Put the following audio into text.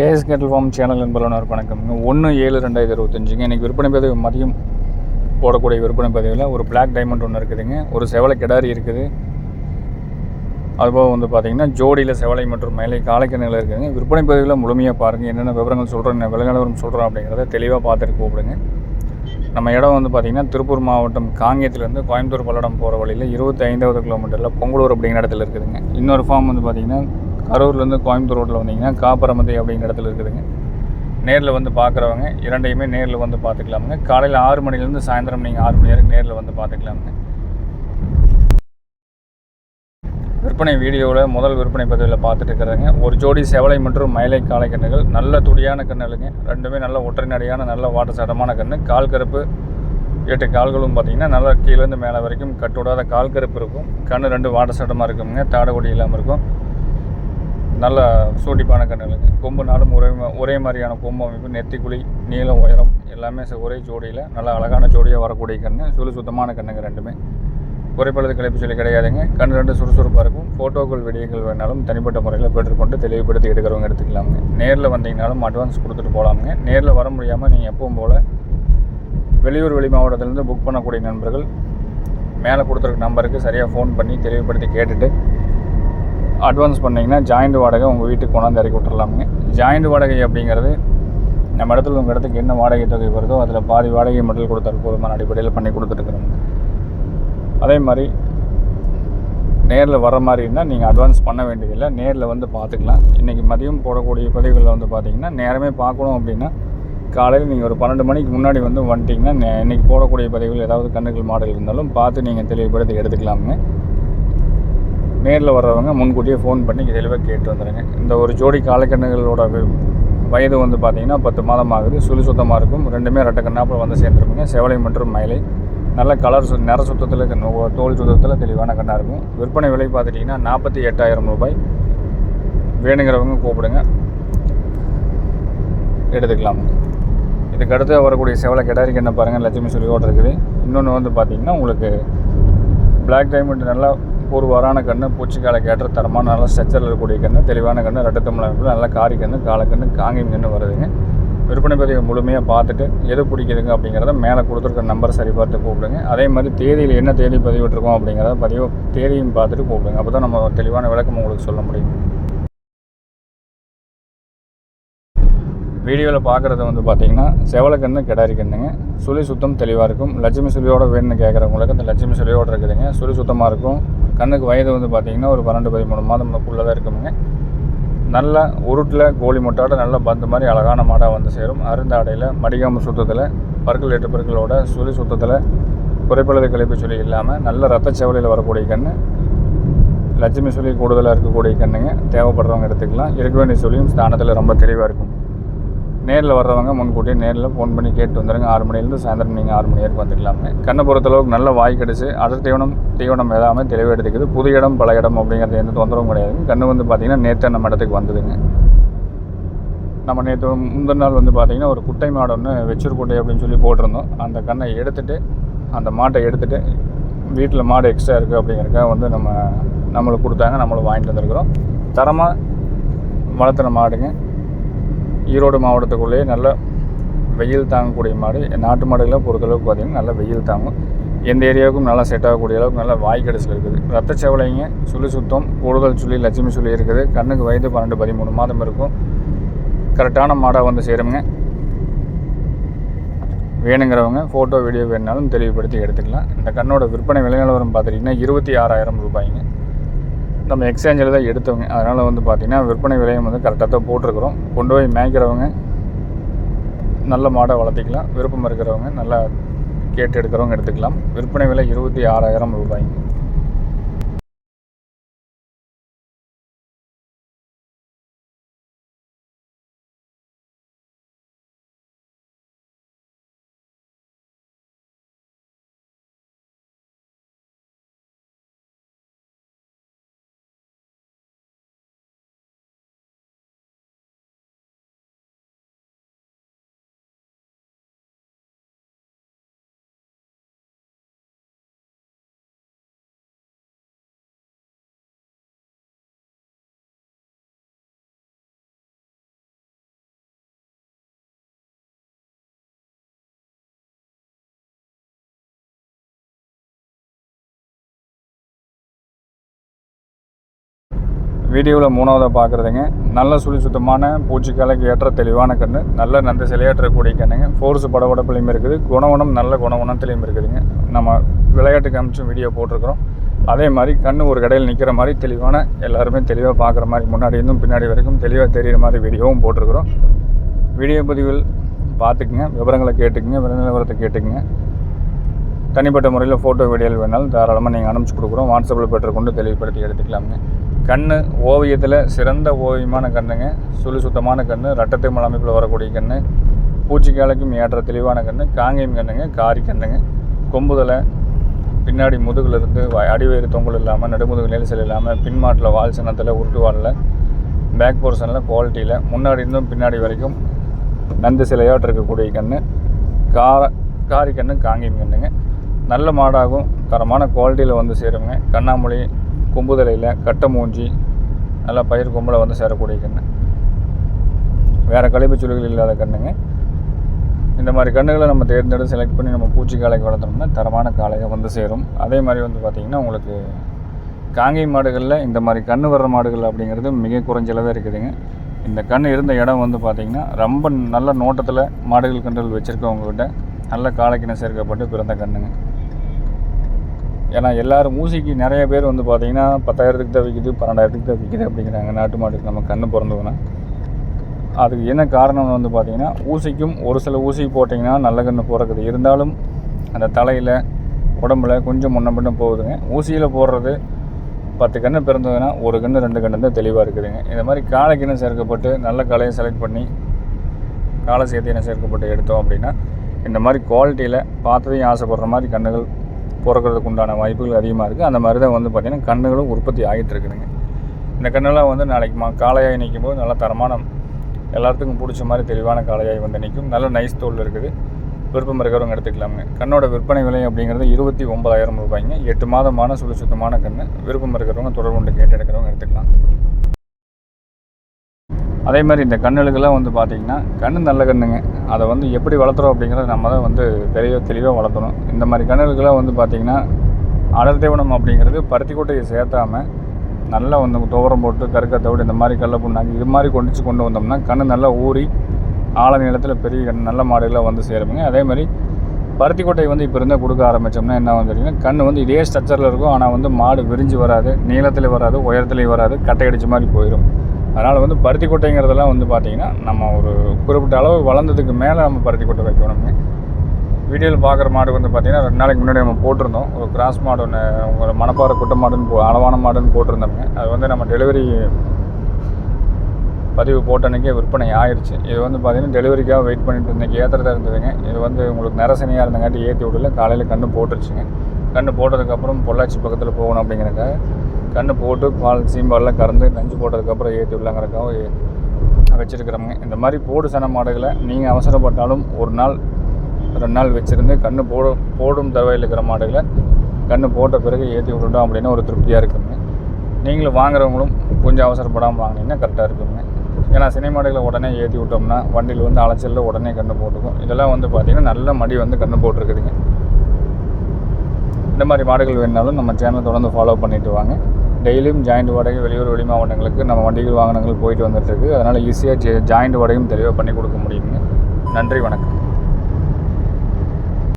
KS கேட்டல் form channel என்பதனால் வணக்கம்ங்க ஒன்று ஏழு ரெண்டாயிரத்தி இருபத்தஞ்சுங்க. இன்றைக்கி விற்பனை பதிவு மதியம் போடக்கூடிய விற்பனை பதிவில் ஒரு பிளாக் டைமண்ட் ஒன்று இருக்குதுங்க. ஒரு செவலை கிடாரி இருக்குது. அதுபோக வந்து பார்த்திங்கன்னா ஜோடியில் செவலை மற்றும் மேலே காலைக்கண்ணில் இருக்குதுங்க. விற்பனை பதிவில் முழுமையாக பாருங்கள் என்னென்ன விவரங்கள் சொல்கிறேன் என்ன விலநிலவரம் சொல்கிறோம் அப்படிங்கிறத தெளிவாக பார்த்துட்டு கூப்பிடுங்க. நம்ம இடம் வந்து பார்த்திங்கன்னா திருப்பூர் மாவட்டம் காங்கேயத்துலேருந்து கோயம்புத்தூர் பல்லடம் போகிற வழியில் இருபத்தி ஐந்தாவது கிலோமீட்டரில் பொங்கலூர் அப்படிங்கிற இடத்துல இருக்குதுங்க. இன்னொரு ஃபார்ம் வந்து பார்த்திங்கன்னா கரூர்லேருந்து கோயம்புத்தூர் ரோட்டில் வந்தீங்கன்னா காப்பரமதி அப்படிங்கிற இடத்துல இருக்குதுங்க. நேரில் வந்து பார்க்குறவங்க இரண்டையுமே நேரில் வந்து பார்த்துக்கலாமுங்க. காலையில் ஆறு மணிலேருந்து சாயந்தரம் நீங்கள் ஆறு மணி வரைக்கும் நேரில் வந்து பார்த்துக்கலாமுங்க. விற்பனை வீடியோவில் முதல் விற்பனை பதிவில் பார்த்துட்டு இருக்கிறாங்க. ஒரு ஜோடி செவலை மற்றும் மயிலை காளை கன்றுகள். நல்ல துடியான கண்ணுகளுங்க ரெண்டுமே நல்ல ஒற்றைநடையான நல்ல வாட்ட சடமான கன்று. கால் கருப்பு எட்டு கால்களும் பார்த்தீங்கன்னா நல்லா கீழேருந்து மேலே வரைக்கும் கட்டுவிடாத கால் கருப்பு இருக்கும். கண் ரெண்டு வாட்ட சடமாக இருக்குங்க தாடகுடி இல்லாமல் இருக்கும். நல்ல சூட்டிப்பான கண்ணுகளுங்க. கொம்பு நாடும் ஒரே மா- ஒரே மாதிரியான கொம்பு அமைப்பு நெத்திக்குழி நீளம் உயரம் எல்லாமே ச- ஒரே ஜோடியில் நல்ல அழகான ஜோடியாக வரக்கூடிய கண்ணு சுழு சுத்தமான கண்ணுங்க ரெண்டுமே. குறைப்பழுது கிளப்பி சொல்லி கிடையாதுங்க. கண் ரெண்டு சுறுசுறுப்பாக இருக்கும். ஃபோட்டோக்கள் வீடியோக்கள் வேணாலும் தனிப்பட்ட முறையில் பெற்றுக்கொண்டு தெளிவுபடுத்தி எடுக்கிறவங்க எடுத்துக்கலாமுங்க. நேரில் வந்தீங்கனாலும் அட்வான்ஸ் கொடுத்துட்டு போகலாமுங்க நேரில் வர முடியாமல் நீங்கள் எப்பவும் போல் வெளியூர் வெளி மாவட்டத்திலேருந்து புக் பண்ணக்கூடிய நண்பர்கள் மேலே கொடுத்துருக்க நம்பருக்கு சரியாக ஃபோன் பண்ணி தெளிவுபடுத்தி கேட்டுட்டு அட்வான்ஸ் பண்ணிங்கன்னா ஜாயிண்ட் வாடகை உங்கள் வீட்டுக்கு கொண்டாந்து இறக்கி விட்டுறலாமுங்க. ஜாயிண்ட் வாடகை அப்படிங்கிறது நம்ம இடத்துல உங்கள் இடத்துக்கு என்ன வாடகை தொகை வருதோ அதில் பாதி வாடகை மட்டும் கொடுத்தால் போதுமான அடிப்படையில் பண்ணி கொடுத்துட்டுருக்குறோம். அதே மாதிரி நேரில் வர மாதிரி இருந்தால் நீங்கள் அட்வான்ஸ் பண்ண வேண்டியதில்லை. நேரில் வந்து பார்த்துக்கலாம். இன்றைக்கி மதியம் போடக்கூடிய பதிவுகளில் வந்து பார்த்தீங்கன்னா நேரமே பார்க்கணும் அப்படின்னா காலையில் நீங்கள் ஒரு பன்னெண்டு மணிக்கு முன்னாடி வந்து வந்துட்டிங்கன்னா இன்றைக்கி போடக்கூடிய பதிவுகள் ஏதாவது கண்ணுகள் மாடல் இருந்தாலும் பார்த்து நீங்கள் தெளிவுபடுத்தி எடுத்துக்கலாமுங்க. நேரில் வர்றவங்க முன்கூட்டியே ஃபோன் பண்ணி தெளிவாக கேட்டு வந்துடுங்க இந்த ஒரு ஜோடி காலக்கண்ணுகளோட வயது வந்து பார்த்திங்கன்னா பத்து மாதம் ஆகுது சுழி சுத்தமாக இருக்கும். ரெண்டுமே ரெட்டை கண்ணாப்பில் வந்து சேர்ந்துருப்பீங்க செவலை மற்றும் மயிலை. நல்ல கலர் சு நிற சுத்தத்தில் தோல் சுத்தத்தில் தெளிவான கண்ணாக இருக்கும். விற்பனை விலை பார்த்துட்டிங்கன்னா நாற்பத்தி எட்டாயிரம் ரூபாய். வேணுங்கிறவங்க கூப்பிடுங்க. எடுத்துக்கலாம். இதுக்கு அடுத்து வரக்கூடிய செவலை கிடாரிக்கு என்ன பாருங்கள் லட்சுமி சுழியோடு இருக்குது. இன்னொன்று வந்து பார்த்திங்கன்னா உங்களுக்கு பிளாக் டைமண்ட் நல்லா ஒரு வரான கன்று பூச்சிக்காலை கேட்ட தரமான நல்ல ஸ்ட்ரக்சரில் இருக்கக்கூடிய கன்று தெளிவான கன்று ரெட்டை தமிழ் நல்ல காரி கன்று காலக்கன்று காங்கியம் கன்று வருதுங்க. விற்பனை பதிவை முழுமையாக பார்த்துட்டு எது பிடிக்குதுங்க அப்படிங்கிறத மேலே கொடுத்துருக்க நம்பர் சரி பார்த்து கூப்பிடுங்க. அதே மாதிரி தேதியில் என்ன தேதி பதிவிட்டுருக்கோம் அப்படிங்கிறத பதிவு தேதியும் பார்த்துட்டு கூப்பிடுங்க. அப்போ தான் நம்ம தெளிவான விளக்கம் உங்களுக்கு சொல்ல முடியும். வீடியோவில் பார்க்குறது வந்து பார்த்தீங்கன்னா செவலக்கண்ணு கிடாரி கண்ணுங்க. சுழி சுத்தம் தெளிவாக இருக்கும். லட்சுமி சுழியோட வேணும்னு கேட்குறவங்களுக்கு அந்த லட்சுமி சுழியோடு இருக்குதுங்க. சுழி சுத்தமாக இருக்கும். கண்ணுக்கு வயது வந்து பார்த்திங்கன்னா ஒரு பன்னெண்டு பதிமூணு மாதம்க்குள்ளே தான் இருக்குங்க. நல்ல உருட்டில் கோழி முட்டாட நல்ல பந்து மாதிரி அழகான மாடாக வந்து சேரும். அருந்தாடையில் மடிகாம சுத்தத்தில் பற்கள் எட்டு பற்களோட சுழி சுத்தத்தில் குறைப்பளவு கழிப்பு சுழி இல்லாமல் நல்ல ரத்த செவலையில் வரக்கூடிய கன்று லட்சுமி சுழி கூடுதலாக இருக்கக்கூடிய கண்ணுங்க. தேவைப்படுறவங்க எடுத்துக்கலாம். இருக்க வேண்டிய சுழியும் ஸ்தானத்தில் ரொம்ப தெளிவாக இருக்கும். நேரில் வர்றவங்க முன்கூட்டியே நேரில் ஃபோன் பண்ணி கேட்டு வந்துடுங்க ஆறு மணிலேருந்து சாயந்தரம் நீங்கள் ஆறு மணி வரைக்கும் வந்துக்கலாமே. கண்ணை பொறுத்தளவுக்கு நல்ல வாய் கிடச்சி அடர் தீவனம் தீவனம் எல்லாமே தெளிவாக எடுத்துக்குது. புது இடம் பல இடம் அப்படிங்கிறது எந்த தொந்தரவும் கிடையாது. கண்ணு வந்து பார்த்திங்கன்னா நேற்று நம்ம இடத்துக்கு வந்ததுங்க. நம்ம நேற்று முந்தின நாள் வந்து பார்த்திங்கன்னா ஒரு குட்டை மாடு ஒன்று வெச்சூர் அப்படின்னு சொல்லி போட்டிருந்தோம். அந்த கண்ணை எடுத்துட்டு அந்த மாட்டை எடுத்துட்டு வீட்டில் மாடு எக்ஸ்ட்ரா இருக்குது அப்படிங்கிறக்க வந்து நம்ம நம்மளுக்கு கொடுத்தாங்க. நம்மளும் வாங்கிட்டு வந்திருக்கிறோம். தரமாக வளர்த்துன மாடுங்க. ஈரோடு மாவட்டத்துக்குள்ளேயே நல்ல வெயில் தாங்கக்கூடிய மாடு நாட்டு மாடுகளாக பொறுத்தளவுக்கு பார்த்திங்கன்னா நல்ல வெயில் தாங்கும். எந்த ஏரியாவுக்கும் நல்லா செட் ஆகக்கூடிய அளவுக்கு நல்ல வாய் கடைசியில் இருக்குது. ரத்த செவலைங்க சுழி சுத்தம் கூடுதல் சுழி லட்சுமி சுழி இருக்குது. கண்ணுக்கு வயது பன்னெண்டு பதிமூணு மாதம் இருக்கும். கரெக்டான மாடாக வந்து சேருங்க. வேணுங்கிறவங்க ஃபோட்டோ வீடியோ வேணுனாலும் தெளிவுபடுத்தி எடுத்துக்கலாம். இந்த கண்ணோட விற்பனை விலை நிலவரம் பார்த்துட்டிங்கன்னா இருபத்தி ஆறாயிரம் ரூபாய்ங்க. நம்ம எக்ஸ்சேஞ்சில் தான் எடுத்தவங்க. அதனால் வந்து பார்த்திங்கன்னா விற்பனை விலையும் வந்து கரெக்டாக தான் போட்டிருக்கிறோம். கொண்டு போய் மேய்க்கிறவங்க நல்ல மாடை வளர்த்திக்கலாம். விருப்பம் இருக்கிறவங்க நல்லா கேட்டு எடுக்கிறவங்க எடுத்துக்கலாம். விற்பனை விலை இருபத்தி ஆறாயிரம் ரூபாய்ங்க. வீடியோவில் மூணாவதாக பார்க்குறதுங்க நல்ல சுழி சுத்தமான பூச்சிக்காலைக்கு ஏற்ற தெளிவான கன்று நல்ல நந்த சிலையாற்றக்கூடிய கண்ணுங்க. ஃபோர்ஸ் படபடப்புலையும் இருக்குது. குணவனம் நல்ல குணவனத்துலையும் இருக்குதுங்க. நம்ம விளையாட்டு காமிச்சும் வீடியோ போட்டிருக்கிறோம். அதே மாதிரி கண் ஒரு கடையில் நிற்கிற மாதிரி தெளிவான எல்லாருமே தெளிவாக பார்க்குற மாதிரி முன்னாடி இருந்தும் பின்னாடி வரைக்கும் தெளிவாக தெரிகிற மாதிரி வீடியோவும் போட்டிருக்கிறோம். வீடியோ பதிவில் பார்த்துக்குங்க. விவரங்களை கேட்டுக்குங்க. விலை கேட்டுக்குங்க. தனிப்பட்ட முறையில் ஃபோட்டோ வீடியோவில் வேணாலும் தாராளமாக நீங்கள் அனுப்பிச்சு கொடுக்குறோம். வாட்ஸ்அப்பில் பெற்றுக்கொண்டு தெளிவுபடுத்தி எடுத்துக்கலாமுங்க. கண் ஓவியத்தில் சிறந்த ஓவியமான கண்ணுங்க. சுழி சுத்தமான கண் ரட்டத்தை அமைப்பில் வரக்கூடிய கண் பூச்சிக்காலைக்கும் ஏற்ற தெளிவான கண் காங்கேயம் கண்ணுங்க காரி கண்ணுங்க. கொம்புதலை பின்னாடி முதுகில் இருந்து அடிவயிறு தொங்கல் இல்லாமல் நடுமுதுகு நெரிசல் இல்லாமல் பின்மாட்டில் வால் சின்னத்தில் உருட்டு வாலில் பேக் போர்ஷனில் குவாலிட்டியில் முன்னாடி இருந்தும் பின்னாடி வரைக்கும் நந்து சிலையாட்டு இருக்கக்கூடிய கன்று கார காரி கன்று காங்கேயம் கண்ணுங்க. நல்ல மாடாகும் தரமான குவாலிட்டியில் வந்து சேருங்க. கண்ணாமொழி கொம்புதலையில் கட்டை மூஞ்சி நல்லா பயிர் கொம்பில் வந்து சேரக்கூடிய கன்று வேறு கழிப்பு சுழிகள் இல்லாத கண்ணுங்க. இந்த மாதிரி கண்ணுகளை நம்ம தேர்ந்தெடுத்து செலக்ட் பண்ணி நம்ம பூச்சி காலைக்கு வளர்த்தோம்னா தரமான காலையை வந்து சேரும். அதே மாதிரி வந்து பார்த்திங்கன்னா உங்களுக்கு காங்கை மாடுகளில் இந்த மாதிரி கன்று வர்ற மாடுகள் அப்படிங்கிறது மிக குறைஞ்சளவே இருக்குதுங்க. இந்த கண் இருந்த இடம் வந்து பார்த்திங்கன்னா ரொம்ப நல்ல நோட்டத்தில் மாடுகள் கன்றுகள் வச்சுருக்கவங்ககிட்ட நல்ல காளைக்கிணை சேர்க்கப்பட்டு பிறந்த கண்ணுங்க. ஏன்னா எல்லோரும் ஊசிக்கு நிறைய பேர் வந்து பார்த்திங்கன்னா பத்தாயிரத்துக்கு தான் விற்கிது பன்னெண்டாயிரத்துக்கு தான் விற்கிது அப்படிங்கிறாங்க. நாட்டு மாட்டுக்கு நம்ம கண்ணு பிறந்ததுன்னா அதுக்கு என்ன காரணம்னு வந்து பார்த்திங்கன்னா ஊசிக்கும் ஒரு சில ஊசி போட்டிங்கன்னா நல்ல கன்று பிறக்குது. இருந்தாலும் அந்த தலையில் உடம்புல கொஞ்சம் முன்ன பின்ன போகுதுங்க. ஊசியில் போடுறது பத்து கன்று பிறந்ததுன்னா ஒரு கன்று ரெண்டு கன்று தான் தெளிவாக இருக்குதுங்க. இந்த மாதிரி காலை சேர்க்கப்பட்டு நல்ல காலையை செலக்ட் பண்ணி காலை சேர்த்தினை சேர்க்கப்பட்டு எடுத்தோம் அப்படின்னா இந்த மாதிரி குவாலிட்டியில் பார்த்ததையும் ஆசைப்படுற மாதிரி கண்ணுகள் பிறக்கிறதுக்கு உண்டான வாய்ப்புகள் அதிகமாக இருக்குது அந்த மாதிரி தான் வந்து பார்த்திங்கன்னா கண்ணுகளும் உற்பத்தி ஆகிட்டு இருக்குதுங்க. இந்த கண்ணெல்லாம் வந்து நாளைக்கு மா காளையாய் நிற்கும் போது நல்ல தரமான எல்லாத்துக்கும் பிடிச்ச மாதிரி தெளிவான காளையாய் வந்து நிற்கும் நல்ல நைஸ் தோல் இருக்குது. விருப்பம் இருக்கிறவங்க எடுத்துக்கலாமுங்க. கண்ணோட விற்பனை விலை அப்படிங்கிறது இருபத்தி ஒன்பதாயிரம் ரூபாய்ங்க. எட்டு மாதமான சுழி சுத்தமான கண்ணு விருப்பம் இருக்கிறவங்க தொடர்பு கொண்டு கேட்டு எடுக்கிறவங்க எடுத்துக்கலாம். அதே மாதிரி இந்த கண்ணுகளுக்கெல்லாம் வந்து பார்த்திங்கன்னா கண்ணு நல்ல கண்ணுங்க. அதை வந்து எப்படி வளர்த்துறோம் அப்படிங்கிறத நம்ம தான் வந்து பெரிய தெளிவாக வளர்த்தணும். இந்த மாதிரி கண்ணுகளுக்கெல்லாம் வந்து பார்த்திங்கன்னா அடல் தேவனம் அப்படிங்கிறது பருத்தி கொட்டையை சேர்த்தாமல் நல்லா வந்து துவரம் போட்டு கருக்க தவிடு இந்த மாதிரி கடல புண்ணாக்கு இது மாதிரி கொண்டுச்சு கொண்டு வந்தோம்னா கண் நல்லா ஊறி ஆழ நிலத்தில் பெரிய கண் நல்ல மாடுகளாக வந்து சேருங்க. அதே மாதிரி பருத்தி கொட்டை வந்து இப்போ இருந்தால் கொடுக்க ஆரம்பித்தோம்னா என்ன வந்து கண் வந்து இதே ஸ்ட்ரக்சரில் இருக்கும். ஆனால் வந்து மாடு விரிஞ்சு வராது நீளத்தில் வராது உயரத்துலேயும் வராது கட்டை அடித்த மாதிரி போயிடும் அதனால் வந்து பருத்தி கொட்டைங்கிறதெல்லாம் வந்து பார்த்திங்கன்னா நம்ம ஒரு குறிப்பிட்ட அளவு வளர்ந்ததுக்கு மேலே நம்ம பருத்தி கொட்டை வைக்கணுங்க வீடியோவில் பார்க்குற மாடு வந்து பார்த்திங்கன்னா ரெண்டு நாளைக்கு முன்னாடி நம்ம போட்டிருந்தோம். ஒரு கிராஸ் மாடு ஒன்று ஒரு மணப்பாறை குட்டை மாடுன்னு போ அளவான மாடுன்னு போட்டிருந்தோங்க அது வந்து நம்ம டெலிவரி பதிவு போட்ட விற்பனை ஆயிடுச்சு இது வந்து பார்த்திங்கன்னா டெலிவரிக்காக வெயிட் பண்ணிட்டு இருந்தேன் ஏற்றுறதா இருந்ததுங்க. இது வந்து உங்களுக்கு நரசனியாக இருந்தங்காட்டி ஏற்றி விடல. காலையில் கன்று போட்டுருச்சுங்க. கன்று போட்டதுக்கப்புறம் பொள்ளாச்சி பக்கத்தில் போகணும் அப்படிங்கிறக்காக கன்று போட்டு பால் சீம்பாலெலாம் கறந்து நஞ்சு போட்டதுக்கப்புறம் ஏற்றி விடலாங்கிறக்காக வச்சுருக்கிறோங்க இந்த மாதிரி போடு சன மாடுகளை நீங்கள் அவசரப்பட்டாலும் ஒரு நாள் ரெண்டு நாள் வச்சுருந்து கன்று போடும் போடும் தவையில் இருக்கிற மாடுகளை கன்று போட்ட பிறகு ஏற்றி விட்டுட்டோம் அப்படின்னு ஒரு திருப்தியாக இருக்குங்க. நீங்களும் வாங்குறவங்களும் கொஞ்சம் அவசரப்படாமல் வாங்கினீங்கன்னா கரெக்டாக இருக்குங்க. ஏன்னா சினை மாடுகளை உடனே ஏற்றி விட்டோம்னா வண்டியில் வந்து அலைச்சலில் உடனே கன்று போட்டுக்கும். இதெல்லாம் வந்து பார்த்திங்கன்னா நல்ல மடி வந்து கன்று போட்டிருக்குதுங்க. இந்த மாதிரி மாடுகள் வேணுனாலும் நம்ம சேனலை தொடர்ந்து ஃபாலோ பண்ணிவிட்டு வாங்க. டெய்லியும் ஜாயிண்ட் வாடகை வெளியூர் வெளி மாவட்டங்களுக்கு நம்ம வண்டிகள் வாகனங்கள் போயிட்டு வந்துட்டுருக்கு அதனால் ஈஸியாக ஜாயிண்ட் வாடகையும் தெளிவாக பண்ணி கொடுக்க முடியுங்க. நன்றி வணக்கம்.